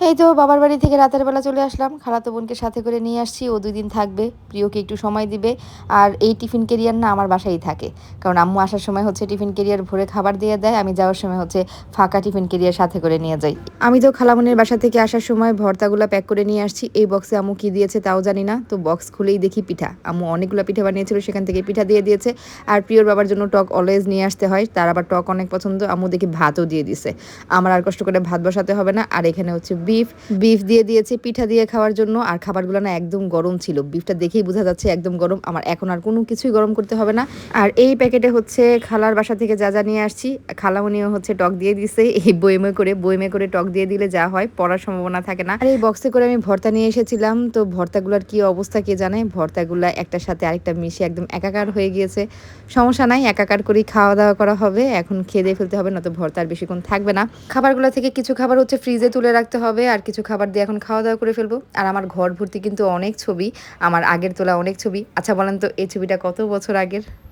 এই তো, বাবার বাড়ি থেকে রাতের বেলা চলে আসলাম। খালাতো বোনকে সাথে করে নিয়ে আসছি, ও দুই দিন থাকবে, প্রিয়কে একটু সময় দিবে। আর এই টিফিন কেরিয়ার না আমার বাসায় থাকে। কারণ আম্মু আসার সময় হচ্ছে টিফিন কেরিয়ার ভরে খাবার দিয়ে দেয়, আমি যাওয়ার সময় হচ্ছে ফাঁকা টিফিন কেরিয়ার সাথে করে নিয়ে যাই। আমি তো খালামনের বাসা থেকে আসার সময় ভর্তাগুলো প্যাক করে নিয়ে আসছি। এই বক্সে আম্মু কী দিয়েছে তাও জানি না। তো বক্স খুলেই দেখি পিঠা। আম্মু অনেকগুলো পিঠা বানিয়েছিল, সেখান থেকে পিঠা দিয়ে দিয়েছে। আর প্রিয়র বাবার জন্য টক অলওয়েজ নিয়ে আসতে হয়, তার আবার টক অনেক পছন্দ। আম্মু দেখি ভাতও দিয়ে দিছে। আমার আর কষ্ট করে ভাত বসাতে হবে না। আর এখানে হচ্ছে বিফ বিফ দিয়ে দিয়েছে, পিঠা দিয়ে খাওয়ার জন্য। আর খাবারগুলো না একদম গরম ছিল। বিফটা দেখেই বোঝা যাচ্ছে একদম গরম। আমার এখন আর কোনো কিছুই গরম করতে হবে না। আর এই প্যাকেটে হচ্ছে খালার বাসা থেকে যা যা নিয়ে আসছি খালামনিও হচ্ছে টক দিয়ে দিছে। এই বইমে করে বইমে করে টক দিয়ে দিলে যা হয়, পড়ার সম্ভাবনা থাকে না। আর এই বক্সে করে আমি ভর্তা নিয়ে এসেছিলাম। তো ভর্তাগুলোর কি অবস্থা কে জানে? ভর্তাগুলা একটার সাথে আরেকটা মিশে একদম একাকার হয়ে গিয়েছে। সমস্যা নাই, একাকার করেই খাওয়া দাওয়া করা হবে। এখন খেয়ে দিয়ে ফেলতে হবে না তো ভর্তা আর বেশিক্ষণ থাকবে না। খাবারগুলো থেকে কিছু খাবার হচ্ছে ফ্রিজে তুলে রাখতে হবে। আর কিছু খাবার দিয়ে এখন খাওয়া দাওয়া করে ফেলব। আর আমার ঘর ভর্তি কিন্তু অনেক ছবি, আমার আগের তোলা অনেক ছবি। আচ্ছা বলেন তো, এই ছবিটা কত বছর আগের?